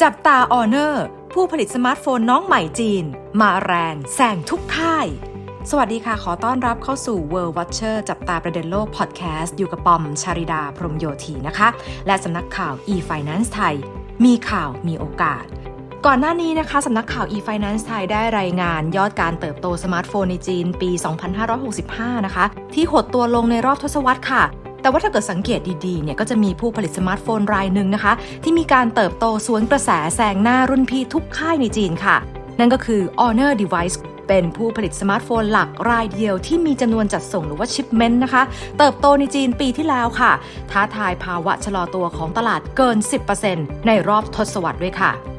จับตาออเนอร์ผู้ผลิตสมาร์ทโฟนน้องใหม่จีน มาแรงแซงทุกค่าย สวัสดีค่ะ ขอต้อนรับเข้าสู่ World Watcher จับตาประเด็นโลกพอดแคสต์ อยู่กับปอม ชาริดา พรมโยธีนะคะ และสำนักข่าว e-finance ไทย มีข่าวมีโอกาสก่อนหน้านี้นะคะสำนักข่าว e-finance ไทยได้รายงานยอดการเติบโตสมาร์ทโฟนในจีนปี 2565 นะคะ ที่หดตัวลงในรอบทศวรรษค่ะ แต่ว่าถ้าเกิดสังเกตดีๆเนี่ยก็จะมีผู้ผลิตสมาร์ทโฟนรายหนึ่งนะคะ ที่มีการเติบโตสวนกระแสแซงหน้ารุ่นพี่ทุกค่ายในจีนค่ะ นั่นก็คือ Honor Device เป็นผู้ผลิตสมาร์ทโฟนหลักรายเดียวที่มีจำนวนจัดส่งหรือว่าชิปเมนต์นะคะ เติบโตในจีนปีที่แล้วค่ะ ท้าทายภาวะชะลอตัวของตลาดเกิน 10%ในรอบทศวรรษด้วยค่ะ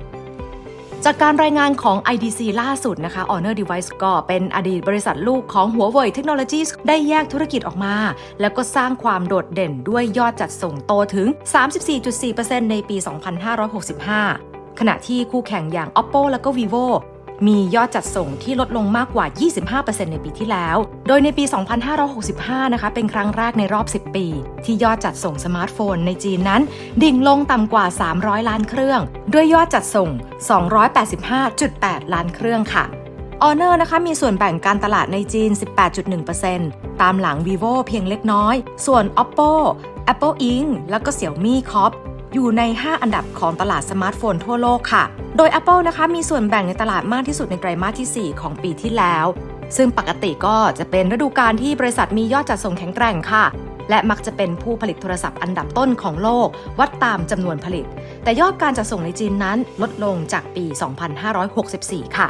จากการรายงานของ IDC ล่าสุดนะคะ Honor Device ก็เป็นอดีตบริษัทลูกของ Huawei Technologies ได้แยกธุรกิจออกมา แล้วก็สร้างความโดดเด่นด้วยยอดจัดส่งโตถึง 34.4%ในปี 2565 ขณะที่คู่แข่งอย่าง Oppo แล้วก็ Vivo มียอดจัดส่งที่ลดลงมากกว่า 25%ในปีที่แล้ว โดยในปี 2565 นะคะ เป็นครั้งแรกในรอบ 10 ปี ที่ยอดจัดส่งสมาร์ทโฟนในจีนนั้น ดิ่งลงต่ำกว่า 300 ล้านเครื่อง ด้วยยอดจัดส่ง 285.8 ล้านเครื่องค่ะ Honor นะคะมีส่วนแบ่งการตลาดในจีน 18.1%ตามหลัง vivo เพียงเล็กน้อย ส่วน oppo apple inc แล้วก็ xiaomi corp อยู่ใน 5 อันดับของตลาดสมาร์ทโฟนทั่วโลกค่ะ โดย Apple นะคะมีส่วนแบ่งในตลาดมากที่สุดในไตรมาสที่ 4 ของปีที่แล้ว ซึ่งปกติก็จะเป็นฤดูกาลที่บริษัทมียอดจัดส่งแข็งแกร่งค่ะ และมักจะเป็นผู้ผลิตโทรศัพท์อันดับต้นของโลก วัดตามจำนวนผลิต แต่ยอดการจัดส่งในจีนนั้นลดลงจากปี 2564 ค่ะ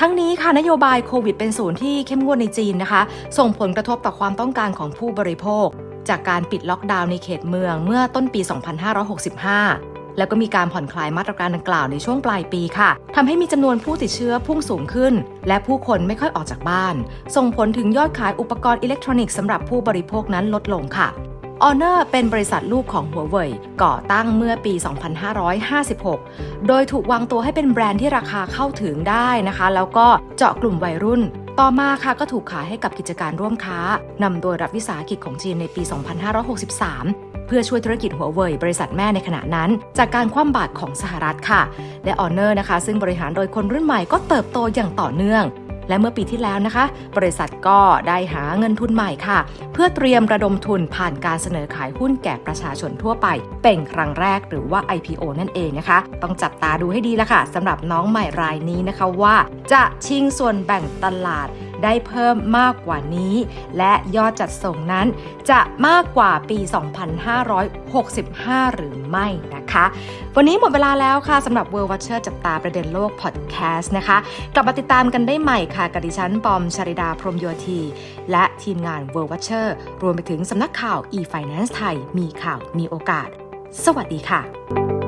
ทั้งนี้ค่ะนโยบายโควิดเป็นศูนย์ที่เข้มงวดในจีนนะคะ ส่งผลกระทบต่อความต้องการของผู้บริโภค จากการปิดล็อกดาวน์ในเขตเมืองเมื่อต้นปี 2565 แล้วก็มีการผ่อนคลายมาตรการดังกล่าวในช่วงปลายปีค่ะทำให้มีจำนวนผู้ติดเชื้อพุ่งสูงขึ้น และผู้คนไม่ค่อยออกจากบ้าน ส่งผลถึงยอดขายอุปกรณ์อิเล็กทรอนิกส์สำหรับผู้บริโภคนั้นลดลงค่ะ Honor เป็นบริษัทลูกของ Huawei ก่อตั้งเมื่อปี 2556 โดยถูกวางตัวให้เป็นแบรนด์ที่ราคาเข้าถึงได้นะคะ แล้วก็เจาะกลุ่มวัยรุ่น ต่อมาค่ะก็ถูกขายให้กับกิจการร่วมค้านำโดยรัฐวิสาหกิจของจีนในปี 2563 เพื่อช่วยธุรกิจหัวเว่ยบริษัทแม่ในขณะนั้น จากการคว่ำบาตรของสหรัฐค่ะ และออเนอร์นะคะ ซึ่งบริหารโดยคนรุ่นใหม่ก็เติบโตอย่างต่อเนื่อง และเมื่อปีที่แล้วนะคะ บริษัทก็ได้หาเงินทุนใหม่ค่ะ เพื่อเตรียมระดมทุนผ่านการเสนอขายหุ้นแก่ประชาชนทั่วไป เป็นครั้งแรกหรือว่า IPO นั่นเองนะคะ ต้องจับตาดูให้ดีละค่ะสำหรับน้องใหม่รายนี้นะคะว่า จะชิงส่วนแบ่งตลาด ได้เพิ่มมากกว่านี้ และยอดจัดส่งนั้นจะมากกว่าปี 2565 หรือไม่นะคะ วันนี้หมดเวลาแล้วค่ะสำหรับ World Watcher จับตาประเด็นโลกพอดแคสต์นะคะ กลับมาติดตามกันได้ใหม่ค่ะกับดิฉันปอมชาริดาพรมโยธี และทีมงาน World Watcher รวมไปถึงสำนักข่าว e-finance ไทยมีข่าวมีโอกาส สวัสดีค่ะ